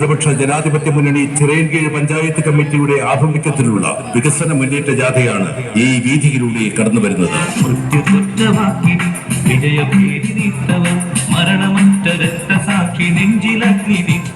ഇടതുപക്ഷ ജനാധിപത്യ മുന്നണി ചിറയൻകീഴ് പഞ്ചായത്ത് കമ്മിറ്റിയുടെ ആഭിമുഖ്യത്തിലുള്ള വികസന മുന്നേറ്റ ജാഥയാണ് ഈ വീതിയിലൂടെ കടന്നു വരുന്നത്.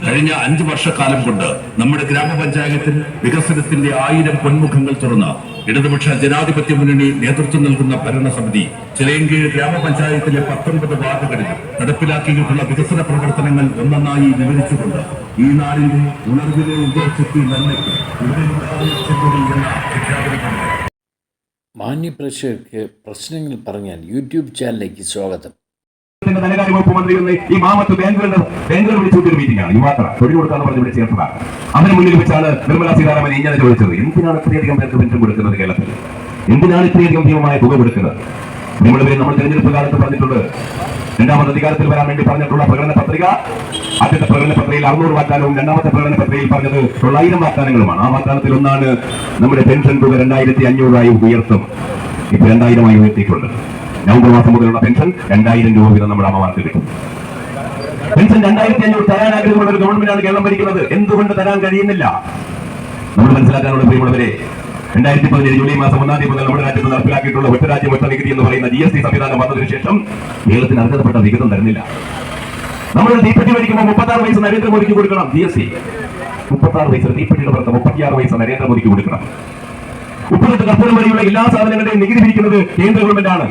കഴിഞ്ഞ അഞ്ചു വർഷക്കാലം കൊണ്ട് നമ്മുടെ ഗ്രാമപഞ്ചായത്തിൽ വികസനത്തിന്റെ ആയിരം പൊന്മുഖങ്ങൾ തുറന്ന ഇടതുപക്ഷ ജനാധിപത്യ മുന്നണി നേതൃത്വം നൽകുന്ന ഭരണസമിതി ചിറയൻകീഴ് ഗ്രാമപഞ്ചായത്തിലെ പത്തൊൻപത് വാർഡുകളിൽ നടപ്പിലാക്കിയിട്ടുള്ള വികസന പ്രവർത്തനങ്ങൾ ഒന്നൊന്നായി വിവരിച്ചുകൊണ്ട് ഈ നാടിന്റെ ഉണർവിലെ ഉദ്ദേശത്തിൽ നന്മയ്ക്ക് മാന്യ പ്രേക്ഷകർക്ക് പ്രശ്നങ്ങൾ പറഞ്ഞാൽ യൂട്യൂബ് ചാനലിലേക്ക് സ്വാഗതം. ധനകാര്യ വകുപ്പ് മന്ത്രി വന്ന് ഈ മാമത്ത് ബാങ്കുകളുടെ ബാങ്കുകൾ വിളിച്ചുകൊണ്ടൊരു മീറ്റിംഗ് ആണ്. തൊഴിൽ കൊടുക്കാന്ന് പറഞ്ഞ് ഇവിടെ ചേർത്തതാണ്. അതിന് മുന്നിൽ വെച്ചാണ് നിർമ്മലാ സീതാരാമൻ ഇങ്ങനെ ചോദിച്ചത്. എന്തിനാണ് ഇത്രയധികം പേർക്ക് കൊടുക്കുന്നത് കേരളത്തിൽ? എന്തിനാണ് ഇത്രയധികം ഭീമമായ തുക കൊടുക്കുന്നത്? പേര് നമ്മൾ തിരഞ്ഞെടുപ്പ് കാലത്ത് പറഞ്ഞിട്ടുണ്ട്. രണ്ടാമത് അധികാരത്തിൽ വരാൻ വേണ്ടി പറഞ്ഞിട്ടുള്ള പ്രകടന പത്രിക ആദ്യത്തെ പ്രകടന പത്രികയിൽ അറുന്നൂറ് വാഗ്ദാനവും രണ്ടാമത്തെ പ്രകടന പത്രികയിൽ പറഞ്ഞത് തൊള്ളായിരം വാഗ്ദാനങ്ങളുമാണ്. ആ വാഗ്ദാനത്തിൽ ഒന്നാണ് നമ്മുടെ പെൻഷൻ തുക രണ്ടായിരത്തി അഞ്ഞൂറായി ഉയർത്തും. ഇപ്പൊ രണ്ടായിരമായി ഉയർത്തിയിട്ടുണ്ട്. നവംബർ മാസം മുതലുള്ള പെൻഷൻ രണ്ടായിരം രൂപ വീതം നമ്മുടെ അമ്മമാർക്ക് കിട്ടും പെൻഷൻ രണ്ടായിരത്തി അഞ്ഞൂറ് തരാൻ ആഗ്രഹമുള്ള ഒരു ഗവൺമെന്റാണ് കേരളം ഭരിക്കുന്നത്. എന്തുകൊണ്ട് തരാൻ കഴിയുന്നില്ല? നമ്മൾ മനസ്സിലാക്കാനുള്ള പ്രിയമുള്ളവരെ രണ്ടായിരത്തി പതിനേഴ് ജൂലൈ മാസം ഒന്നാം തീയതി മുതൽ നമ്മുടെ രാജ്യത്ത് നടപ്പിലാക്കിയിട്ടുള്ള ഒറ്റ രാജ്യം ഒറ്റ നികുതി എന്ന് പറയുന്ന ജി എസ് ടി സംവിധാനം വന്നതിനു ശേഷം കേരളത്തിന് അർഹതപ്പെട്ട വിഹിതം തരുന്നില്ല. നമ്മൾ തീപ്പെട്ടി മേടിക്കുമ്പോൾ മുപ്പത്താറ് വയസ്സ് നരേന്ദ്രമോദിക്ക് കൊടുക്കണം ജി എസ് ടി മുപ്പത്താറ് വയസ്സ് തീപ്പെട്ടിയുടെ പുറത്ത് മുപ്പത്തിയാറ് വയസ്സ് നരേന്ദ്രമോദിക്ക് കൊടുക്കണം. ഉപ്പിലിട്ട് കർപ്പൂരം വരെയുള്ള എല്ലാ സാധനങ്ങളുടെയും നികുതി പിരിക്കുന്നത് കേന്ദ്ര ഗവൺമെന്റ് ആണ്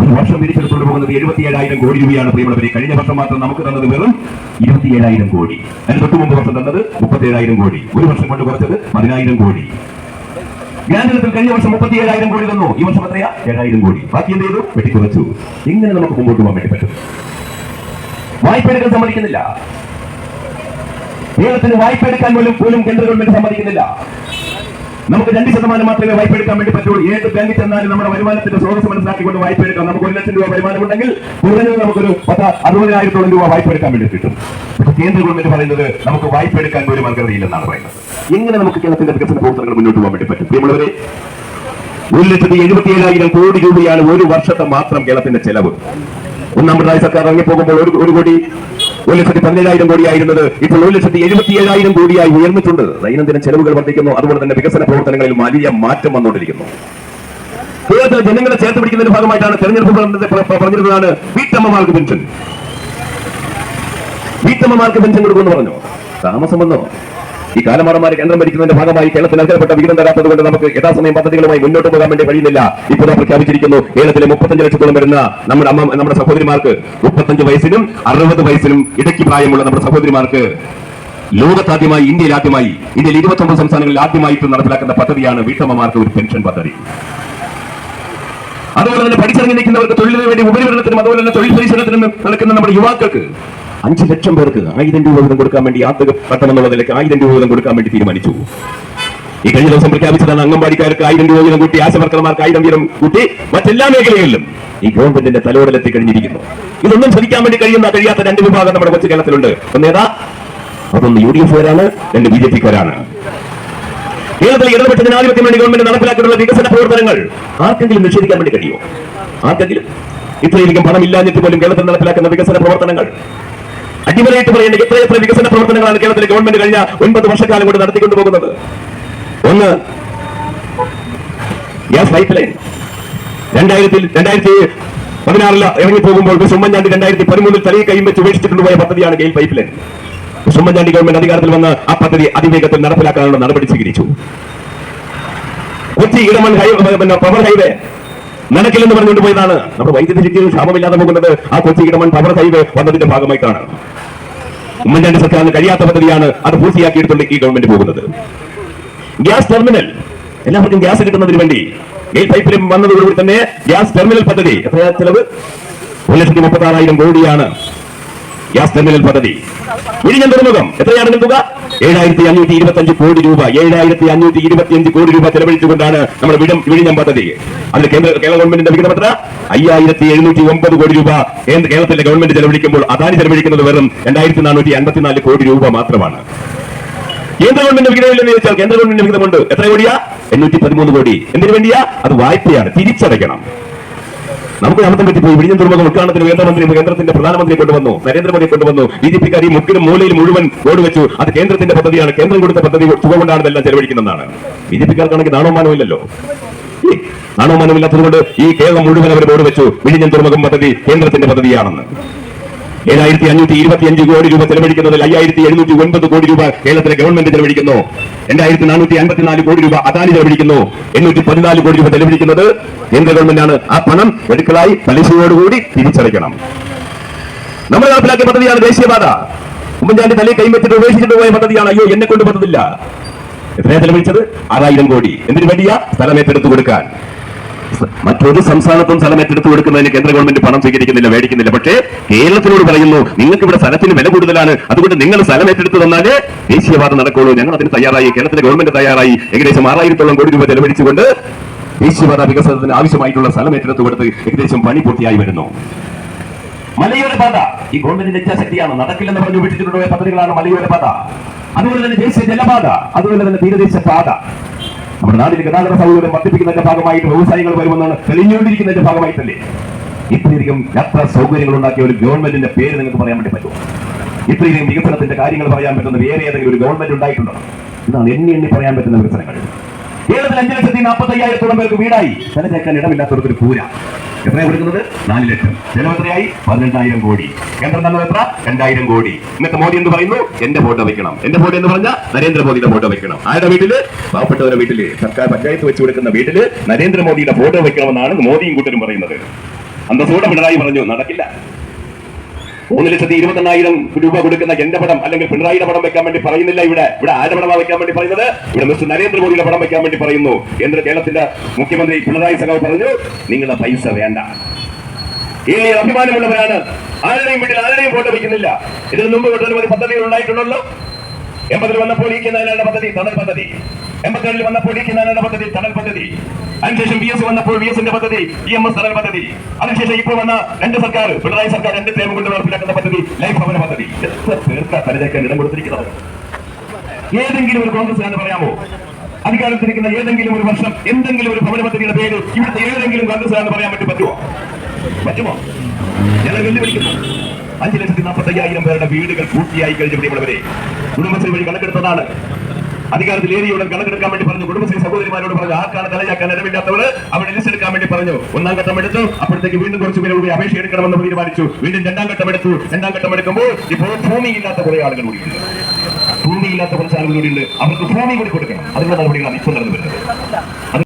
ഒരു വർഷം തിരിച്ചെടുത്തോണ്ട് പോകുന്നത് എഴുപത്തിയേഴായിരം കോടി രൂപയാണ് പ്രിയമുള്ളവരെ. കഴിഞ്ഞ വർഷം മാത്രം നമുക്ക് തന്നത് വെറും ഇരുപത്തിയേഴായിരം കോടി. അതിന് തൊട്ട് മുമ്പ് വർഷം തന്നത് മുപ്പത്തിയേഴായിരം കോടി. ഒരു വർഷം കൊണ്ട് കുറച്ചത് പതിനായിരം കോടി. ജ്ഞാനത്തിൽ കഴിഞ്ഞ വർഷം മുപ്പത്തി ഏഴായിരം കോടി തന്നു. ഈ വർഷം എത്രയാ? ഏഴായിരം കോടി. ബാക്കി എന്ത് ചെയ്തു? വെട്ടിക്കുറച്ചു. ഇങ്ങനെ നമുക്ക് മുമ്പോട്ട് പോകാൻ വേണ്ടി പറ്റും. വായ്പ സമ്മതിക്കുന്നില്ല. കേരളത്തിന് വായ്പ എടുക്കാൻ പോലും പോലും കേന്ദ്ര ഗവൺമെന്റ് സമ്മതിക്കുന്നില്ല. നമുക്ക് രണ്ട് ശതമാനം മാത്രമേ വായ്പ എടുക്കാൻ വേണ്ടി പറ്റുള്ളൂ. ഏത് ബാങ്കിൽ ചെന്നാലും നമ്മുടെ വരുമാനത്തിന്റെ സ്രോതസ് മനസ്സിലാക്കിക്കൊണ്ട് വായ്പ എടുക്കാം നമുക്ക് ഒരു ലക്ഷം രൂപ വരുമാനം ഉണ്ടെങ്കിൽ കുറഞ്ഞത് നമുക്കൊരു പത്ത് അറുപതിനായിരത്തോളം രൂപ വായ്പ എടുക്കാൻ വേണ്ടി കിട്ടും. പക്ഷേ കേന്ദ്ര ഗവൺമെന്റ് പറയുന്നത് നമുക്ക് വായ്പ എടുക്കാൻ പോലും അർഹതയില്ലെന്നാണ് പറയുന്നത്. എങ്ങനെ നമുക്ക് കേരളത്തിന്റെ വികസന പ്രവർത്തനങ്ങൾ മുന്നോട്ട് പോകാൻ വേണ്ടി പറ്റും. നമ്മളവരെ ഒരു ലക്ഷത്തി എഴുപത്തി ഏഴായിരം കോടി രൂപയാണ് ഒരു വർഷത്തെ മാത്രം കേരളത്തിന്റെ ചെലവ്. ഒന്നാം പിണറായി സർക്കാർ ഇറങ്ങിപ്പോകുമ്പോൾ പോകുമ്പോൾ ഒരു കോടി ഒരു ലക്ഷത്തി പതിനേഴായിരം കോടിയായിരുന്നത് ഇപ്പോൾ ഒരു ലക്ഷത്തി എഴുപത്തി ഏഴായിരം കോടിയായി ഉയർന്നിട്ടുണ്ട്. ദൈനംദിന ചെലവുകൾ വർദ്ധിക്കുന്നു. അതുപോലെ തന്നെ വികസന പ്രവർത്തനങ്ങളിൽ വലിയ മാറ്റം വന്നുകൊണ്ടിരിക്കുന്നു. കേരളത്തിലെ ജനങ്ങളെ ചേർത്ത് പിടിക്കുന്നതിന്റെ ഭാഗമായിട്ടാണ് തെരഞ്ഞെടുപ്പ് പറഞ്ഞിരുന്നതാണ് വീട്ടമ്മമാർക്ക് പെൻഷൻ. വീട്ടമ്മമാർക്ക് പെൻഷൻ കൊടുക്കുമെന്ന് പറഞ്ഞു? താമസം വന്നോ? ഈ കാലമാറന്മാരെ കേന്ദ്രം ഭരിക്കുന്നതിന്റെ ഭാഗമായി കേരളത്തിൽ നൽകപ്പെട്ട വിഹിതം തരാത്തത് കൊണ്ട് നമുക്ക് യഥാസമയം പദ്ധതികളുമായി മുന്നോട്ട് പോകാൻ വേണ്ടി കഴിയുന്നില്ല. ഇപ്പോൾ പ്രഖ്യാപിച്ചിരിക്കുന്നു കേരളത്തിലെ മുപ്പത്തഞ്ച് ലക്ഷത്തോളം വരുന്ന നമ്മുടെ അമ്മ നമ്മുടെ സഹോദരിമാർക്ക് മുപ്പത്തഞ്ച് വയസ്സിനും അറുപത് വയസ്സിനും ഇടയ്ക്ക് പ്രായമുള്ള നമ്മുടെ സഹോദരിമാർക്ക് ലോകത്താദ്യമായി ഇന്ത്യയിൽ ആദ്യമായി ഇന്ത്യയിൽ ഇരുപത്തി ഒമ്പത് സംസ്ഥാനങ്ങളിൽ ആദ്യമായിട്ട് നടപ്പിലാക്കുന്ന പദ്ധതിയാണ് വീട്ടമ്മമാർക്ക് ഒരു പെൻഷൻ പദ്ധതി. അതുപോലെ തന്നെ പഠിച്ചിറങ്ങി നിൽക്കുന്നവർക്ക് തൊഴിലിന് വേണ്ടി ഉപരിപഠനത്തിനും അതുപോലെ തന്നെ തൊഴിൽ പരിശീലനത്തിനും നടക്കുന്ന നമ്മുടെ യുവാക്കൾക്ക് അഞ്ച് ലക്ഷം പേർക്ക് ആയിരം രൂപ വീതം കൊടുക്കാൻ വേണ്ടി യാത്ര പട്ടണം എന്നുള്ള നിലയ്ക്ക് ആയിരം രൂപ വീതം കൊടുക്കാൻ വേണ്ടി തീരുമാനിച്ചു. ഈ കഴിഞ്ഞ ദിവസം പ്രഖ്യാപിച്ചതാണ് അംഗൻവാടിക്കാർക്ക് ആയിരം രൂപ വീതം കൂട്ടി ആശവർക്കർമാർക്ക് ആയിരം വീതം കൂട്ടി മറ്റെല്ലാ മേഖലകളിലും ഈ ഗവൺമെന്റിന്റെ തലോടലെത്തി കഴിഞ്ഞിരിക്കുന്നു. ഇതൊന്നും ശ്രമിക്കാൻ വേണ്ടി കഴിയുന്ന കഴിയാത്ത രണ്ട് വിഭാഗം നമ്മുടെ കൊച്ചു കേരളത്തിലുണ്ട്. ഒന്നേതാ അതൊന്ന് യു ഡി എഫുകാരാണ് രണ്ട് ബി ജെ പിക്കാരാണ് കേരളത്തിൽ ഇടതുപക്ഷ ജനാധിപത്യം വേണ്ടി ഗവൺമെന്റ് നടപ്പിലാക്കിയിട്ടുള്ള വികസന പ്രവർത്തനങ്ങൾ ആർക്കെങ്കിലും നിഷേധിക്കാൻ വേണ്ടി കഴിയുമോ? ആർക്കെങ്കിലും? ഇത്രയധികം പണം ഇല്ലാഞ്ഞിട്ട് പോലും കേരളത്തിൽ നടപ്പിലാക്കുന്ന വികസന പ്രവർത്തനങ്ങൾ അടിമലയിട്ട് പറയേണ്ട എത്രയെത്ര വികസന പ്രവർത്തനങ്ങളാണ് കേരളത്തിലെ ഗവൺമെന്റ് കഴിഞ്ഞ ഒൻപത് വർഷക്കാലം കൊണ്ട് നടത്തിക്കൊണ്ടു പോകുന്നത് ഒന്ന് ഗ്യാസ് പൈപ്പ് ലൈൻ രണ്ടായിരത്തി രണ്ടായിരത്തി പതിനാറിൽ ഇറങ്ങി പോകുമ്പോൾ ഉമ്മൻചാണ്ടി രണ്ടായിരത്തി പതിമൂന്നിൽ തലയിൽ കൈയും വെച്ച് ഉപേക്ഷിച്ചിട്ടുണ്ട് പോയ പദ്ധതിയാണ് GAIL pipe line Oommen Chandy government അധികാരത്തിൽ വന്ന് ആ പദ്ധതി അതിവേഗത്തിൽ നടപ്പിലാക്കാനുള്ള നടപടി സ്വീകരിച്ചു. Kochi Edamon highway power highway. നടക്കില്ലെന്ന് പറഞ്ഞുകൊണ്ട് പോയതാണ്. നമ്മുടെ വൈദ്യുതി ശക്തിയിൽ ക്ഷാമമില്ലാതെ പോകുന്നത് ആ കൊച്ചി ഇടമൺ പവർ ഹൈവേ വന്നതിന്റെ ഭാഗമായിട്ടാണ്. ഉമ്മൻചാണ്ടി സർക്കാരിന് കഴിയാത്ത പദ്ധതിയാണ് അത് പൂർത്തിയാക്കിയെടുത്തുകൊണ്ട് ഈ ഗവൺമെന്റ് പോകുന്നത്. Gas terminal. എല്ലാവർക്കും ഗ്യാസ് കിട്ടുന്നതിന് വേണ്ടി ഗെയിൽ പൈപ്പിലും വന്നതോടുകൂടി തന്നെ ഗ്യാസ് ടെർമിനൽ പദ്ധതി എത്രയാ ചെലവ്? ഒരു ലക്ഷത്തി മുപ്പത്തി ആറായിരം കോടിയാണ് ഗ്യാസ് ടെർമിനൽ പദ്ധതി. ഇനി ഞാൻ തുറമുഖം എത്രയാണ് തുക? ഏഴായിരത്തി അഞ്ഞൂറ്റി ഇരുപത്തി കോടി രൂപ ഏഴായിരത്തി അഞ്ഞൂറ്റി ഇരുപത്തി അഞ്ച് കോടി രൂപ ചെലവഴിച്ചുകൊണ്ടാണ് നമ്മുടെ വിടം വിഴിഞ്ഞം പദ്ധതി. അതിൽ കേന്ദ്ര കേരള ഗവൺമെന്റിന്റെ വിഹിതം എത്ര അയ്യായിരത്തി എഴുന്നൂറ്റി ഒമ്പത് കോടി രൂപ കേരളത്തിലെ ഗവൺമെന്റ് ചെലവഴിക്കുമ്പോൾ അതാണ് ചെലവഴിക്കുന്നത് വെറും രണ്ടായിരത്തി നാനൂറ്റി അൻപത്തിനാല് കോടി രൂപ മാത്രമാണ്. കേന്ദ്ര ഗവൺമെന്റ് വിഹിതമില്ലെന്ന് ചോദിച്ചാൽ കേന്ദ്ര ഗവൺമെന്റ് വിഹിതമുണ്ട് എത്ര കോടിയാ? എണ്ണൂറ്റി പതിമൂന്ന് കോടി. എന്തിനു വേണ്ടിയാ? അത് വായ്പയാണ്. തിരിച്ചടയ്ക്കണം. നമുക്ക് അബദ്ധം പറ്റിപ്പോയി വിഴിഞ്ഞം തുറമുഖം ഉദ്ഘാടനത്തിന് കേന്ദ്രമന്ത്രി കേന്ദ്രത്തിന്റെ പ്രധാനമന്ത്രി കൊണ്ടുവന്നു. നരേന്ദ്രമോദി കൊണ്ടുവന്നു. ബി ജെ പിക്കാർ ഈ മുക്കിലും മൂലയിൽ മുഴുവൻ ഓട് വെച്ചു. അത് കേന്ദ്രത്തിന്റെ പദ്ധതിയാണ്. കേന്ദ്രം കൊടുത്ത പദ്ധതി തുക കൊണ്ടാണ് ഇതെല്ലാം ചെലവഴിക്കുന്നതാണ് ബി ജെ പിക്കാർക്കാണെങ്കിൽ നാണോമാനോ നാണോമാനമില്ലാത്തതുകൊണ്ട് ഈ കേരളം മുഴുവൻ അവർ ബോർഡ് വെച്ചു. വിഴിഞ്ഞം തുറമുഖം പദ്ധതി കേന്ദ്രത്തിന്റെ പദ്ധതിയാണെന്ന്. ഏഴായിരത്തി അഞ്ഞൂറ്റി ഇരുപത്തി അഞ്ച് കോടി രൂപ ചെലവഴിക്കുന്നതിൽ അയ്യായിരത്തി എഴുന്നൂറ്റി ഒൻപത് കോടി രൂപ കേരളത്തിലെ ഗവൺമെന്റ് ചെലവഴിക്കുന്നു. രണ്ടായിരത്തി നാനൂറ്റി അൻപത്തിനാല് കോടി രൂപ അദാനി ചെലവഴിക്കുന്നു. എണ്ണൂറ്റി പതിനാല് കോടി രൂപ ചെലവഴിക്കുന്നത് കേന്ദ്ര ഗവൺമെന്റാണ്. ആ പണം എടുക്കലായി പലിശയോടുകൂടി തിരിച്ചടയ്ക്കണം. നമ്മൾ നടപ്പിലാക്കിയ പദ്ധതിയാണ് ദേശീയപാത. ഉമ്മൻചാണ്ടി തലയിൽ കൈവച്ചിട്ട് ഉപേക്ഷിച്ചിട്ട് പോയ പദ്ധതിയാണ്. അയ്യോ എന്നെ കൊണ്ട് പറ്റത്തില്ല. എത്രയാ ചെലവഴിച്ചത്? ആറായിരം കോടി. എന്തിനു വേണ്ടിയാ സ്ഥലം ഏറ്റെടുത്തു കൊടുക്കാൻ? മറ്റൊരു സംസ്ഥാനത്തും സ്ഥലം ഏറ്റെടുത്ത് കൊടുക്കുന്നതിന് കേന്ദ്ര ഗവൺമെന്റ് പണം സ്വീകരിക്കുന്നില്ല മേടിക്കുന്നില്ല. പക്ഷേ കേരളത്തിനോട് പറയുന്നു നിങ്ങൾക്ക് ഇവിടെ സ്ഥലത്തിന് വില കൂടുതലാണ്. അതുകൊണ്ട് നിങ്ങൾ സ്ഥലം ഏറ്റെടുത്ത് തന്നാൽ ദേശീയവാദം നടക്കുള്ളൂ. ഞങ്ങൾ അതിന് തയ്യാറായി. കേരളത്തിലെ ഗവൺമെന്റ് തയ്യാറായി. ഏകദേശം ആറായിരത്തോളം കോടി രൂപ ചെലവഴിച്ചുകൊണ്ട് ദേശീയപാത വികസനത്തിന് ആവശ്യമായിട്ടുള്ള സ്ഥലം ഏറ്റെടുത്ത് കൊടുത്ത് ഏകദേശം പണി പൂർത്തിയായി വരുന്നു. മലയോര പാത. ഈ ഗവൺമെന്റിന്റെ ഇച്ഛാശക്തിയാണ്. നടക്കില്ലെന്ന് പറഞ്ഞു വിട്ടിട്ടുള്ള പദ്ധതികളാണ് മലയോര പാത. അതുപോലെ തന്നെ ദേശീയ ജലപാത. അതുപോലെ തന്നെ തീരദേശ പാത. നമ്മുടെ നാട്ടിൽ ഗതാഗത സൗകര്യം വർദ്ധിപ്പിക്കുന്നതിന്റെ ഭാഗമായിട്ട് വ്യവസായങ്ങൾ വരുമെന്നാണ് തെളിഞ്ഞുകൊണ്ടിരിക്കുന്നതിന്റെ ഭാഗമായിട്ടല്ലേ? ഇത്രയധികം യാത്രാ സൗകര്യങ്ങൾ ഉണ്ടാക്കിയ ഒരു ഗവൺമെന്റിന്റെ പേര് നിങ്ങൾക്ക് പറയാൻ വേണ്ടി പറ്റുമോ? ഇത്രയധികം വികസനത്തിന്റെ കാര്യങ്ങൾ പറയാൻ പറ്റുന്ന വേറെ ഏതെങ്കിലും ഒരു ഗവൺമെന്റ് ഉണ്ടായിട്ടുണ്ടോ? ഇതാണ് എണ്ണി എണ്ണി പറയാൻ പറ്റുന്ന വികസനങ്ങൾ. കേരളത്തിൽ അഞ്ചു ലക്ഷത്തി നാൽപ്പത്തി അയ്യായിരത്തോളം പേർക്ക് വീടായി. സ്ഥലത്തേക്കാൻ ഇടമില്ലാത്തവർക്ക് ഒരു പൂര. എത്രയാണ് കൊടുക്കുന്നത്? നാല് ലക്ഷം. ചെലവ് എത്രയായി? പന്ത്രണ്ടായിരം കോടി. കേന്ദ്രം തന്നത് എത്ര? രണ്ടായിരം കോടി. ഇന്നത്തെ മോദി എന്ന് പറയുന്നു? എന്റെ ഫോട്ടോ വെക്കണം. എന്റെ ഫോട്ടോ എന്ന് പറഞ്ഞാൽ നരേന്ദ്രമോദിയുടെ ഫോട്ടോ വെക്കണം. ആരുടെ വീട്ടിൽ? പാവപ്പെട്ടവരുടെ വീട്ടിൽ. സർക്കാർ പഞ്ചായത്ത് വെച്ച് കൊടുക്കുന്ന വീട്ടിൽ നരേന്ദ്രമോദിയുടെ ഫോട്ടോ വെക്കണമെന്നാണ് മോദിയും കൂട്ടരും പറയുന്നത്. അന്തസ്സോടെ പിണറായി പറഞ്ഞു നടക്കില്ല. മൂന്ന് ലക്ഷത്തി ഇരുപത്തെണ്ണായിരം രൂപ കൊടുക്കുന്ന എന്റെ പടം അല്ലെങ്കിൽ പിണറായിയുടെ പടം വെക്കാൻ വേണ്ടി പറയുന്നില്ല ഇവിടെ. ഇവിടെ ആരുടെ പടമാ വെക്കാൻ വേണ്ടി പറയുന്നത്? ഇവിടെ മിസ്റ്റർ നരേന്ദ്രമോദിയുടെ പടം വെക്കാൻ വേണ്ടി പറയുന്നു കേന്ദ്ര കേരളത്തിന്റെ മുഖ്യമന്ത്രി പിണറായി സഖാവ് പറഞ്ഞു. നിങ്ങളുടെ പൈസ വേണ്ട. ഏറെ അഭിമാനമുള്ളവരാണ്. ആരുടെയും വീട്ടിൽ ആരുടെയും ഫോട്ടോ വയ്ക്കുന്നില്ല ഇതിനു മുമ്പ് ഒട്ടനവധി പദ്ധതികൾ ഉണ്ടായിട്ടുണ്ടല്ലോ. എൺപതിൽ വന്നപ്പോൾ ഈ കേന്ദ്ര പദ്ധതി തണൽ പദ്ധതി. എൺപത്തിരണ്ടിൽ വന്നപ്പോൾ ഡി കെ നാരായണ പദ്ധതി തണൽ പദ്ധതി. അതിനുശേഷം ബി എസ് വന്നപ്പോൾ ബി എസിന്റെ പദ്ധതി ഇ എം എസ് തണൽ പദ്ധതി. അതിനുശേഷം ഇപ്പോൾ വന്ന രണ്ട് സർക്കാർ പിണറായി സർക്കാർ രണ്ട് പ്രേമം കൊണ്ട് നടപ്പിലാക്കുന്ന പദ്ധതി ലൈഫ് ഭവന പദ്ധതി. എത്ര പേർക്കാ തലതേക്കാൻ ഇടം കൊടുത്തിരിക്കുന്നത്? ഏതെങ്കിലും ഒരു കോൺഗ്രസ് എന്ന് പറയാമോ? അധികാരത്തിരിക്കുന്ന ഏതെങ്കിലും ഒരു വർഷം എന്തെങ്കിലും ഒരു ഭവന പദ്ധതിയുടെ പേര് ഇവിടുത്തെ ഏതെങ്കിലും കോൺഗ്രസ് എന്ന് പറയാൻ പറ്റി പറ്റുമോ? പറ്റുമോ? ഞങ്ങൾ വെല്ലുവിളിക്കുന്നു. അഞ്ചു ലക്ഷത്തി നാൽപ്പത്തി അയ്യായിരം പേരുടെ വീടുകൾ പൂർത്തിയായി കഴിഞ്ഞ പ്രിയമുള്ളവരെ കുടുംബശ്രീ വഴി കണക്കെടുത്തതാണ്. അധികാരത്തിൽ ഏരിയയുടെ കണക്കെടുക്കാൻ വേണ്ടി പറഞ്ഞു. കുടുംബശ്രീ സഹോദരിമാരോട് പറഞ്ഞു ആർക്കാണ് തലയാക്കാൻ ഇടമില്ലാത്തവർ അവിടെ ലിസ്റ്റ് എടുക്കാൻ വേണ്ടി പറഞ്ഞു. ഒന്നാം ഘട്ടം എടുത്തു. അപ്പോഴത്തേക്ക് വീണ്ടും കുറച്ച് പേര് കൂടി അപേക്ഷ എടുക്കണമെന്ന് തീരുമാനിച്ചു. വീണ്ടും രണ്ടാം ഘട്ടം എടുത്തു. രണ്ടാം ഘട്ടം എടുക്കുമ്പോൾ ഇപ്പോൾ ഭൂമിയില്ലാത്ത കുറെ ആളുകൾ കൂടിയുണ്ട് ഭൂമിയില്ലാത്ത കുറച്ച് ആളുകൾ കൂടിയുണ്ട് അവർക്ക് ഭൂമി കൂടി കൊടുക്കണം. അതിനുള്ള നടപടികളാണ് ഇപ്പോൾ നടന്നു വരുന്നത്.